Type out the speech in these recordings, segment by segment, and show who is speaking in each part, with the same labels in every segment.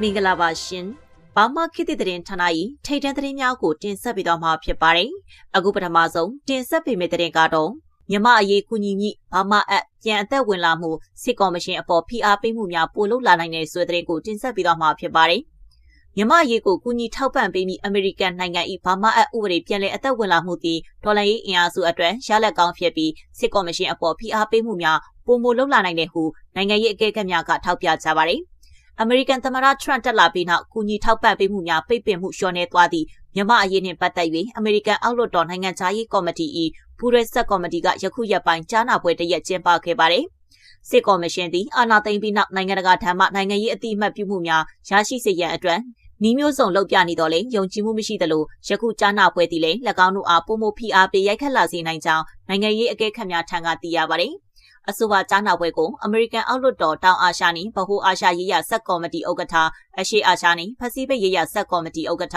Speaker 1: မင်္ဂလာပါရှင်။ဘာမခေတ်သစ်သတင်းဌာန၏ထိတ်တန့်သတင်းများကိုတင်ဆက်ပေးသွားမှာဖြစ်ပါတယ်။အခုပထမဆုံးတင်ဆက်ပေးမယ့်သတင်းကတော့မြမအရေးကုညီမြဘာမအပ်ပြန်အသက်ဝင်လာမှုစစ်ကော်မရှင်အပေါ်ဖိအားပေးမှုများပိုလုပ်လာနိုင်တဲ့ဆိုတဲ့သတင်းကိုတင်ဆက်ပေးသွားမှာဖြစ်ပါတယ်။မြမအရေးကိုကုညီထောက်ပံ့ပေးမိအမေရိကန်နိုင်ငံ၏ဘာမအပ်ဥပဒေပြန်လည်အသက်ဝင်လာမှုသည်ဒေါ်လာရေးအင်အားစုအတွက်ရလက်ကောင်းဖြစ်ပြီးစစ်ကော်မရှင်အပေါ်ဖိအားပေးမှုများပုံမလုပ်လာနိုင်တဲ့ဟုနိုင်ငံရေးအကဲခတ်များကထောက်ပြကြပါတယ်။ အမေရိကန်သမ္မတထရန့်တက်လာပြီးနောက်ကူညီထောက်ပံ့ပေးမှုများပိတ်ပင်မှုလျှော့နေသွားသည့်မြန်မာအရေးနှင့်ပတ်သက်၍အမေရိကန်အောက်လွှတ်တော်နိုင်ငံသားရေးကော်မတီ၏ပူးရဲဆက်ကော်မတီကယခုရက်ပိုင်းကြားနာပွဲတရက်ကျင်းပခဲ့ပါတယ်။စစ်ကော်မရှင်သည်အာဏာသိမ်းပြီးနောက်နိုင်ငံတကာထံမှနိုင်ငံရေးအတိအမှတ်ပြုမှုများရရှိစေရန်အတွက်နီးမျိုးစုံလုပ်ပြနေတော့လေယုံကြည်မှုမရှိသလိုယခုကြားနာပွဲသည်လည်း၎င်းတို့အားပုံမဖိအားပေးရိုက်ခတ်လာစေနိုင်ကြောင်းနိုင်ငံရေးအကဲခတ်များထံကသိရပါတယ်။ အဆိုပါကြားနာပွဲကိုအမေရိကန်အောက်လွှတ်တော်တောင်အာရှနှင့်ဗဟိုအာရှရေးရာဆက်ကော်မတီဥက္ကဋ္ဌအရှိအာရှနှင့်ပစိဖိတ်ရေးရာဆက်ကော်မတီဥက္ကဋ္ဌ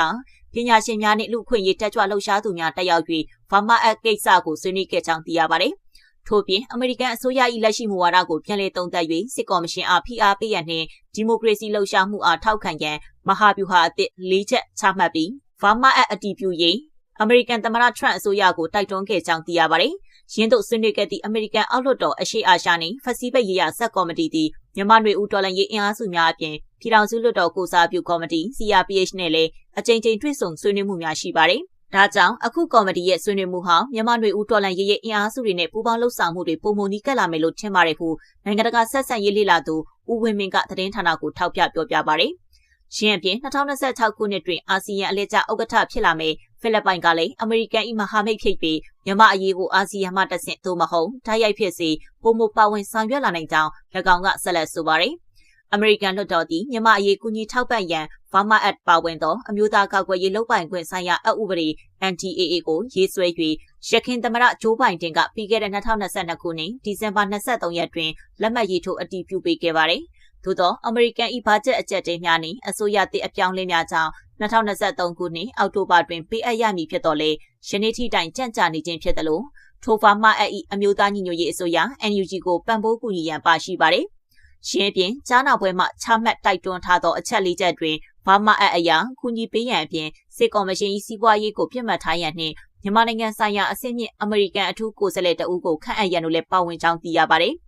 Speaker 1: ပညာရှင်များနှင့်လူခွင့်ရေးတက်ကြွလှုပ်ရှားသူများတက်ရောက်၍ဘာမာအက်ကိစ္စကိုဆွေးနွေးခဲ့ကြောင်းသိရပါတယ်။ထို့ပြင်အမေရိကန်အစိုးရ၏လက်ရှိမူဝါဒကိုပြန်လည်သုံးသပ်၍စစ်ကော်မရှင်အားဖိအားပေးရန်နှင့်ဒီမိုကရေစီလှုပ်ရှားမှုအားထောက်ခံရန်မဟာဗျူဟာအသစ်၄ချက်ချမှတ်ပြီးဘာမာအက်အတီးပြုရေး အမေရိကန်သမ္မတထရန့်အစိုးရကိုတိုက်တွန်းခဲ့ကြောင်းသိရပါတယ်။ရင်းတို့ဆွေးနွေးခဲ့သည့်အမေရိကန်အောက်လွှတ်တော်အရှိအာရှနှင့်ဖစီဘက်ရေးရာဆက်ကော်မတီသည်မြန်မာနွေဦးတော်လှန်ရေးအင်အားစုများအပြင်ပြည်ထောင်စုလွှတ်တော်ကိုစားပြုကော်မတီ CRPH နဲ့လည်းအကြိမ်ကြိမ်တွေ့ဆုံဆွေးနွေးမှုများရှိပါတယ်။ဒါကြောင့်အခုကော်မတီရဲ့ဆွေးနွေးမှုဟာမြန်မာနွေဦးတော်လှန်ရေးရဲ့အင်အားစုတွေနဲ့ပူးပေါင်းလှုပ်ဆောင်မှုတွေပုံမနီးကပ်လာမယ်လို့ထင်ပါတယ်ဟုနိုင်ငံတကာဆက်ဆံရေးလေ့လာသူဦးဝင်းမင်းကသတင်းဌာနကိုထောက်ပြပြောပြပါတယ်။။ ယင်းအပြင်2026ခုနှစ်တွင်အာဆီယံအလှည့်ကျဥက္ကဋ္ဌဖြစ်လာမယ့်ဖိလစ်ပိုင်ကလည်းအမေရိကန်၏မဟာမိတ်ဖြစ်ပြီးမြန်မာအရေးကိုအာဆီယံမှတဆင့်သို့မဟုတ်တိုက်ရိုက်ဖြစ်စေပုံမပါဝင်ဆောင်ရွက်လာနိုင်ကြောင်း၎င်းကဆက်လက်ဆိုပါတယ်။အမေရိကန်လွှတ်တော်သည်မြန်မာအရေးကူညီထောက်ပံ့ရန် Burma Act ပါဝင်သောအမျိုးသားကောက်ွယ်ရေးလုပ်ပိုင်ခွင့်ဆိုင်ရာအဥပဒေ NTAA ကိုရေးဆွဲ၍ရခိုင်သမ္မတဂျိုးဘိုင်ဒန်ကပြီးခဲ့တဲ့2022ခုနှစ်ဒီဇင်ဘာ23ရက်တွင်လက်မှတ်ရေးထိုးအတည်ပြုပေးခဲ့ပါတယ်။ သို့သောအမေရိကန်၏ဘာဂျက်အကြက်တေးများနှင့်အစိုးရသည့်အပြောင်းလဲများကြောင့်2023ခုနှစ်အောက်တိုဘာတွင်ပေးအပ်ရမည်ဖြစ်တော်လဲယနေ့ထိတိုင်ကြန့်ကြာနေခြင်းဖြစ်သလိုထိုဖာမအပ်၏အမျိုးသားညီညွတ်ရေးအစိုးရ NUG ကိုပံ့ပိုးကူညီရန်ပါရှိပါသည်။ရှင်းပြင်ကြားနာပွဲမှချမှတ်တိုက်တွန်းထားသောအချက်လေးချက်တွင်ဘာမအပ်အရာကူညီပေးရန်အပြင်စစ်ကော်မရှင်၏စီးပွားရေးကိုပြစ်မှတ်ထားရန်နှင့်မြန်မာနိုင်ငံဆိုင်ရာအဆင့်မြင့်အမေရိကန်အထူးကိုယ်စားလှယ်တဦးကိုခန့်အပ်ရန်တို့လည်းပါဝင်ကြောင်းသိရပါတယ်။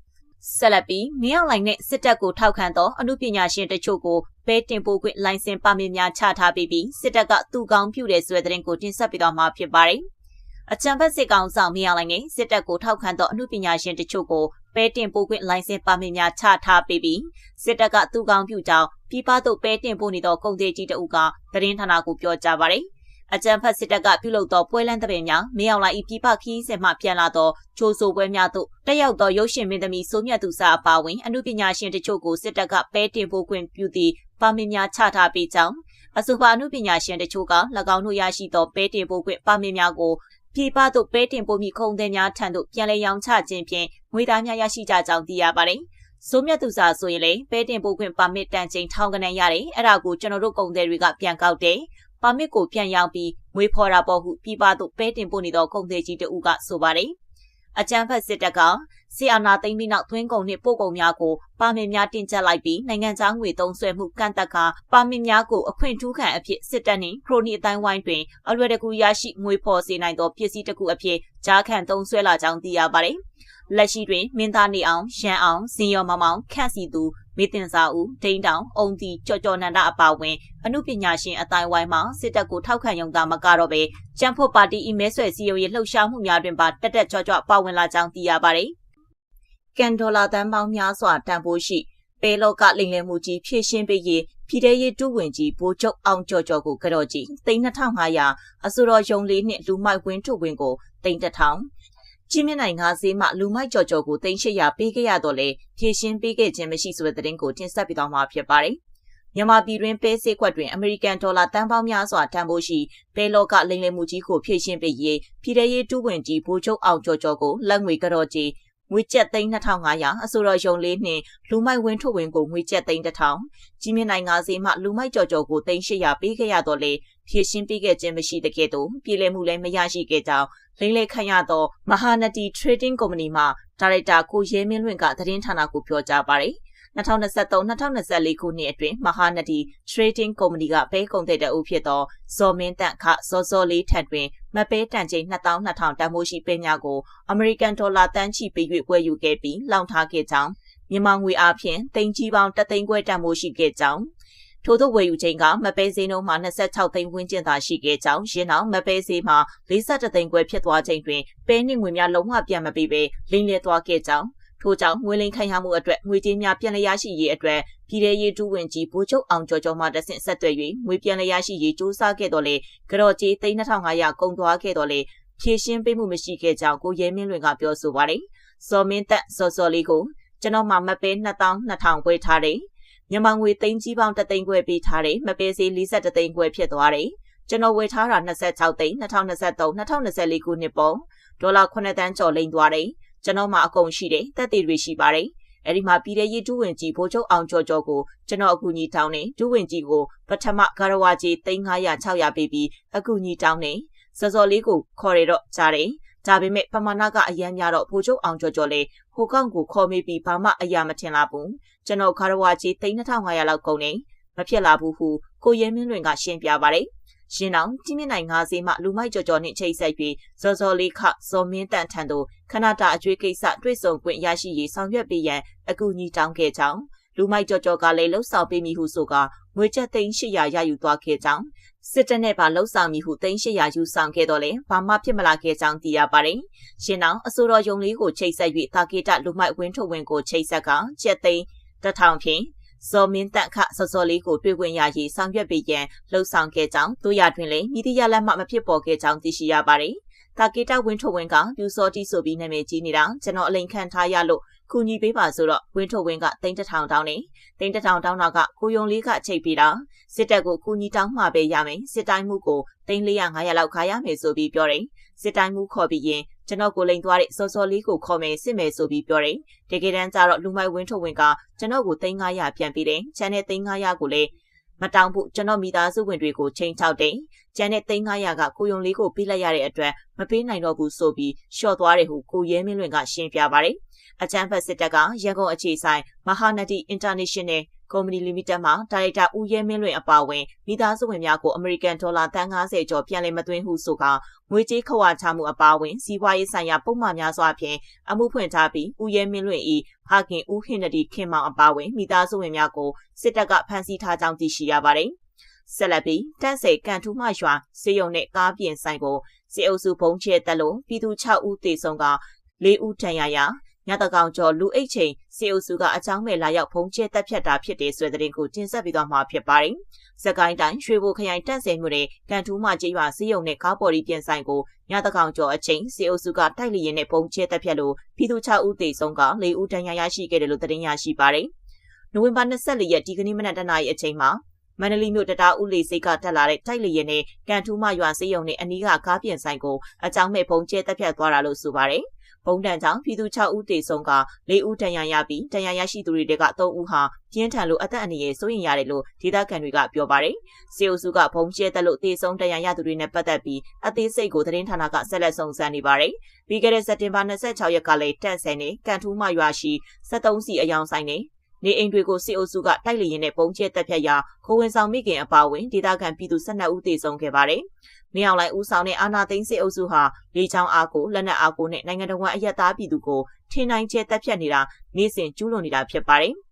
Speaker 1: ဆက်လက်ပြီးမင်းအောင်လှိုင်နဲ့စစ်တပ်ကိုထောက်ခံသောအမှုပညာရှင်တချို့ကိုဘဲတင်ပို့ခွင့်လိုင်စင်ပါမစ်များချထားပြီးပြီးစစ်တပ်ကသူ့ကောင်းပြုတယ်ဆိုတဲ့သတင်းကိုတင်ဆက်ပေးသွားမှာဖြစ်ပါတယ်။အကြံဖက်စစ်ကောင်ဆောင်မင်းအောင်လှိုင်နဲ့စစ်တပ်ကိုထောက်ခံသောအမှုပညာရှင်တချို့ကိုဘဲတင်ပို့ခွင့်လိုင်စင်ပါမစ်များချထားပြီးပြီးစစ်တပ်ကသူ့ကောင်းပြုကြောင်းပြည်ပသို့ဘဲတင်ပို့နေသောကုန်သည်ကြီးတဦးကသတင်းဌာနကိုပြောကြားပါတယ်။ အကြံဖတ်စစ်တပ်ကပြုလုပ်သောပွဲလန်းသဘင်များမင်းအောင်လှိုင်၏ပြည်ပခီးစဉ်မှပြန်လာသောချိုးဆိုပွဲများသို့တက်ရောက်သောရုပ်ရှင်မင်းသမီးစိုးမြတ်သူစာအပါဝင်အမှုပညာရှင်တချို့ကိုစစ်တပ်ကပဲတင်ပို့ခွင့်ပြုသည့်ပါမစ်များချထားပေးကြောင်းအဆိုပါအမှုပညာရှင်တချို့က၎င်းတို့ရရှိသောပဲတင်ပို့ခွင့်ပါမစ်များကိုပြည်ပသို့ပဲတင်ပို့မိခုံသည်များထံသို့ပြန်လည်ရောင်းချခြင်းဖြင့်ငွေသားများရရှိကြကြောင်းသိရပါတယ်။ဆိုမြတ်သူစာဆိုရင်လေပဲတင်ပို့ခွင့်ပါမစ်တန်ချိန်ထောင်ကနန်းရတယ်အဲ့ဒါကိုကျွန်တော်တို့ကုန်သည်တွေကပြန်ကောက်တယ် ပါမစ်ကိုပြန်ရောင်းပြီးငွေဖော်တာပေါ့ဟုပြည်ပသို့ပဲတင်ပို့နေသောကုန်သည်ကြီးတဦးကဆိုပါတယ်။အကြံဖက်စစ်တပ်ကဆီအာနာသိမ်းပြီးနောက်သွင်းကုန်နှင့်ပို့ကုန်များကိုပါမစ်များတင်ကျပ်လိုက်ပြီးနိုင်ငံခြားငွေသုံးစွဲမှုကန့်သတ်ကာပါမစ်များကိုအခွင့်ထူးခံအဖြစ်စစ်တပ်နှင့်ခရိုနီအတိုင်းဝိုင်းတွင်အလွယ်တကူရရှိငွေဖော်စေနိုင်သောပစ္စည်းတစ်ခုအဖြစ်ကြားခံသုံးစွဲလာကြောင်းသိရပါတယ်။လက်ရှိတွင်မင်းသားနေအောင်ရန်အောင်ဇင်ရော်မောင်မောင်ခန့်စီသူ မေတင်စာဦးဒိန်းတောင်အုံတီကြော်ကြော်နန္ဒအပါဝင်အမှုပညာရှင်အတိုင်းဝိုင်းမှာစစ်တပ်ကိုထောက်ခံရုံသာမကတော့ပဲကျန်းဖို့ပါတီဤမဲဆွယ်စည်းရုံးရေးလှုပ်ရှားမှုများတွင်ပါတက်တက်ကြွကြွပါဝင်လာကြောင်းသိရပါတယ်။ကန်ဒေါ်လာတန်ပေါင်းများစွာတန်ဖိုးရှိပဲလောကလိမ်လည်မှုကြီးဖြည့်ရှင်းပေးရေးပြည်ထရေးဒုဝန်ကြီးဘိုးချုပ်အောင်ကျော်ကျော်ကိုကြော်ကြည့်သိန်း2500အစိုးရရုံလေးနှင့်လူမိုက်ဝင်းထုတ်ဝင်းကိုသိန်း1000 ချင်းမြနိုင်ငါးဈေးမှလူမိုက်ကြော်ကြော်ကို3800ပေးခဲ့ရတော့လေဖြည့်ရှင်းပေးခဲ့ခြင်းမရှိဆိုတဲ့သတင်းကိုတင်ဆက်ပေးသွားမှာဖြစ်ပါတယ်။မြန်မာပြည်တွင်ပဲစေးကွက်တွင်အမေရိကန်ဒေါ်လာတန်ပေါင်းများစွာတန်ဖိုးရှိပဲလောကလိမ်လည်မှုကြီးကိုဖြည့်ရှင်းပေးရေးပြည်ထရေးတူးဝင်ကြီးဗိုလ်ချုပ်အောင်ကြော်ကြော်ကိုလက်ငွေကတော်ကြီး ငွေကျပ်သိန်း2500အဆိုတော်ယုံလေးနှင့်လူမိုက်ဝင်းထုတ်ဝင်ကိုငွေကျပ်သိန်း1000ကြီးမြင့်နိုင်ငါးဈေးမှလူမိုက်ကြော်ကြော်ကိုသိန်း800ပေးခဲ့ရတော့လေဖြည့်ရှင်းပေးခဲ့ခြင်းမရှိတဲ့ကဲ့သို့ပြည်လည်မှုလည်းမရရှိခဲ့ကြောင်းလိမ့်လေခန့်ရသောမဟာနတီ Trading Company မှဒါရိုက်တာကိုရဲမင်းလွင့်ကသတင်းဌာနကိုပြောကြားပါတယ် 2023-2024ခုနှစ်အတွင်းမဟာနဒီ Trading Company ကပဲကုန်တဲ့တဲ့အုပ်ဖြစ်သောဇော်မင်းတန့်ခဇော်စောလေးထက်တွင်မပဲတန်ချိန်2200တန်မိုးရှိပဲများကိုအမေရိကန်ဒေါ်လာတန်းချီပေး၍ပွဲယူခဲ့ပြီးလောင်ထားခဲ့ကြောင်းမြန်မာငွေအားဖြင့်တင်ကြီးပေါင်းတသိန်းခွဲတန်မိုးရှိခဲ့ကြောင်းထို့သောဝယ်ယူချိန်ကမပဲဈေးနှုန်းမှာ26သိန်းဝန်းကျင်သာရှိခဲ့ကြောင်းရင်းအောင်မပဲဈေးမှာ42သိန်းခွဲဖြစ်သွားချိန်တွင်ပဲနှင့်ငွေများလုံးဝပြန်မပေးဘဲလိမ့်လည်သွားခဲ့ကြောင်း ထို့ကြောင့်ငွေလိမ်ခံရမှုအတွက်ငွေကြေးများပြန်လည်ရရှိရေးအတွက်ပြည်ထရေးတူဝင်ကြီးဗိုလ်ချုပ်အောင်ကျော်ကျော်မှတဆင့်ဆက်သွယ်၍ငွေပြန်လည်ရရှိရေးစူးစမ်းခဲ့တော်လေကြော်ကြီး3500ကုန်သွားခဲ့တော်လေဖြည့်ရှင်းပေးမှုမရှိခဲ့ကြောင်းကိုရဲမင်းလွင်ကပြောဆိုပါတယ်။စော်မင်းသက်စော်စော်လေးကိုကျွန်တော်မှမပေး2200ခွဲထားတယ်။မြန်မာငွေသိန်းကြီးပေါင်း3သိန်းခွဲပေးထားတယ်။မပေးစီ42သိန်းခွဲဖြစ်သွားတယ်။ကျွန်တော်ဝယ်ထားတာ26သိန်း2023 2024ခုနှစ်ပုံဒေါ်လာ9တန်းကျော်လိမ့်သွားတယ်။ ကျွန်တော်မှအကုန်ရှိတယ်တက်သေးတွေရှိပါတယ်အဲ့ဒီမှာပြည်ထရေးဒုဝင်ကြီးဘိုးချုပ်အောင်ကျော်ကျော်ကိုကျွန်တော်အကူအညီတောင်းနေဒုဝင်ကြီးကိုပထမဂရဝါကြီး3900 600ပေးပြီးအကူအညီတောင်းနေစောစောလေးကိုခေါ်ရတော့ကြားတယ်ဒါပေမဲ့ပမာဏကအရန်များတော့ဘိုးချုပ်အောင်ကျော်ကျော်လေးဟိုကောင်ကိုခေါ်မိပြီးဘာမှအရာမထင်လာဘူးကျွန်တော်ဂရဝါကြီး3500လောက်ကုန်နေမဖြစ်လာဘူးဟုကိုရဲမင်းလွင်ကရှင်းပြပါတယ် ရှင်အောင်ကြီးမြင့်နိုင်ငါးစီးမှလူမိုက်ကြော်ကြော်နှင့်ချိတ်ဆက်ပြီးဇော်ဇော်လေးခဇော်မင်းတန်ထံသို့ခဏတာအကျွေးကိစ္စတွေ့ဆုံခွင့်ရရှိရေးဆောင်ရွက်ပေးရန်အကူအညီတောင်းခဲ့ကြောင်းလူမိုက်ကြော်ကြော်ကလည်းလှုပ်ဆောင်ပေးမိဟုဆိုကငွေကျပ်သိန်း800ရယူသွားခဲ့ကြောင်းစစ်တပ်နဲ့ပါလှုပ်ဆောင်မိဟုသိန်း800ယူဆောင်ခဲ့တော့လေဘာမှဖြစ်မလာခဲ့ကြောင်းသိရပါတယ်။ရှင်အောင်အစိုးရယုံလေးကိုချိတ်ဆက်၍တာကေတလူမိုက်ဝင်းထုတ်ဝင်ကိုချိတ်ဆက်ကကျက်သိန်းတထောင်ဖြင့် ဇော်မင်းတန့်ခစောစောလေးကိုတွေ့ခွင့်ရရေးဆောင်ရွက်ပေးရန်လှုံ့ဆော်ခဲ့ကြောင်းတို့ရတွင်လည်းမိသည့်ရလက်မှမဖြစ်ပေါ်ခဲ့ကြောင်းသိရှိရပါတယ်။တာကေတာဝင်းထုတ်ဝင်းကပြူစောတီဆိုပြီးနာမည်ကြီးနေတာကျွန်တော်အလိန်ခံထားရလို့ ကူညီပေးပါဆိုတော့ဝင်းထုတ်ဝင်းကတိန်းတထောင်တောင်းနေတိန်းတထောင်တောင်းတာကကိုယုံလေးကအချိတ်ပေးတာစစ်တပ်ကိုကူညီတောင်းမှပဲရမယ်စစ်တိုင်းမှုကိုတိန်း400 500လောက်ခါရမယ်ဆိုပြီးပြောတယ်စစ်တိုင်းမှုခေါ်ပြီးရင်ကျွန်တော်ကိုလိန်သွားတဲ့စောစောလေးကိုခေါ်မယ်စစ်မယ်ဆိုပြီးပြောတယ်တကယ်တမ်းကျတော့လူမိုက်ဝင်းထုတ်ဝင်းကကျွန်တော်ကိုတိန်း900ပြန်ပေးတယ်ချန်တဲ့တိန်း900ကိုလည်း မတောင်းဘူးကျွန်တော်မိသားစုဝင်တွေကိုချိန်ချောက်တယ်။ကျန်တဲ့3900ကကိုယုံလေးကိုပေးလိုက်ရတဲ့အတွက်မပေးနိုင်တော့ဘူးဆိုပြီးရှော့သွားတယ်ဟုကိုရဲမင်းလွင်ကရှင်းပြပါတယ်။အချမ်းဖတ်စစ်တပ်ကရန်ကုန်အခြေဆိုင်မဟာနတီ International ကုမ္ပဏီလီမိတက်မှဒါရိုက်တာဦးရဲမင်းလွင်အပါအဝင်မိသားစုဝင်များကိုအမေရိကန်ဒေါ်လာတန်90ကျော်ပြန်လည်မသွင်းဟုဆိုကငွေကြေးခဝါချမှုအပါအဝင်စီးပွားရေးဆိုင်ရာပုံမှန်များစွာဖြင့်အမှုဖွင့်ထားပြီးဦးရဲမင်းလွင်၏ဖခင်ဦးဟင်နဒီခင်မောင်အပါအဝင်မိသားစုဝင်များကိုစစ်တပ်ကဖမ်းဆီးထားကြောင်းသိရှိရပါတယ်။ဆက်လက်ပြီးတန့်စေကန်ထူးမှရွာစေယုံနဲ့ကားပြင်ဆိုင်ကိုစေအုပ်စုဘုံချဲတက်လို့ပြည်သူ6ဦးသေဆုံးက၄ဦးထဏ်ရရာ ညတကောင်ကျော်လူအိတ်ချိန်စေအုပ်စုကအကြောင်းမဲ့လာရောက်ဖုံးကျဲတက်ဖြတ်တာဖြစ်တယ်ဆိုတဲ့သတင်းကိုတင်ဆက်ပြီးတော့မှာဖြစ်ပါတယ်။စကိုင်းတိုင်းရွှေဘိုခရိုင်တန့်စင်မြို့နယ်ကန်ထူးမှကျေးရွာစီးရုံနဲ့ကားပေါ်ဒီပြင်ဆိုင်ကိုညတကောင်ကျော်အချိန်စေအုပ်စုကတိုက်လျင်နဲ့ဖုံးကျဲတက်ဖြတ်လို့ပြည်သူ6ဦးသေဆုံးက4ဦးဒဏ်ရာရရှိခဲ့တယ်လို့သတင်းရရှိပါတယ်။နိုဝင်ဘာ24ရက်ဒီကနေ့မနက်တနာရီအချိန်မှာမန္တလေးမြို့တတားဦးလေးစိတ်ကတက်လာတဲ့တိုက်လျင်နဲ့ကန်ထူးမရွာစေးရုံနဲ့အနီးကကားပြင်ဆိုင်ကိုအကြောင်းမဲ့ဖုံးကျဲတက်ဖြတ်သွားတာလို့ဆိုပါတယ်။ ဘုံတန်ကြောင့်ပြည်သူ6ဦးသေဆုံးက4ဦးဒဏ်ရာရပြီးဒဏ်ရာရရှိသူတွေက3ဦးဟာပြင်းထန်လို့အသက်အန္တရာယ်စိုးရိမ်ရတယ်လို့ဒေသခံတွေကပြောပါတယ်။စီအိုစုကဘုံကျဲတက်လို့သေဆုံးဒဏ်ရာရသူတွေနဲ့ပတ်သက်ပြီးအသေးစိတ်ကိုသတင်းဌာနကဆက်လက်စုံစမ်းနေပါတယ်။ပြီးခဲ့တဲ့စက်တင်ဘာ26ရက်ကလည်းတန့်ဆန်နေကန်ထူးမရွာရှိ73စီအယောင်ဆိုင်နေ နေအိမ်တွေကိုစစ်အုပ်စုကတိုက်လေရင်နဲ့ပုံကျဲတက်ဖြတ်ရာခိုးဝင်ဆောင်မိခင်အပါအဝင်ဒေသခံပြည်သူ12ဦးသေဆုံးခဲ့ပါတယ်။မြောင်လိုက်ဦးဆောင်တဲ့အာနာသိန်းစစ်အုပ်စုဟာလေချောင်းအားကိုလက်နက်အားကိုနဲ့နိုင်ငံတော်ဝန်အယက်သားပြည်သူကိုထင်နိုင်ကျဲတက်ဖြတ်နေတာနေ့စဉ်ကျူးလွန်နေတာဖြစ်ပါတယ်။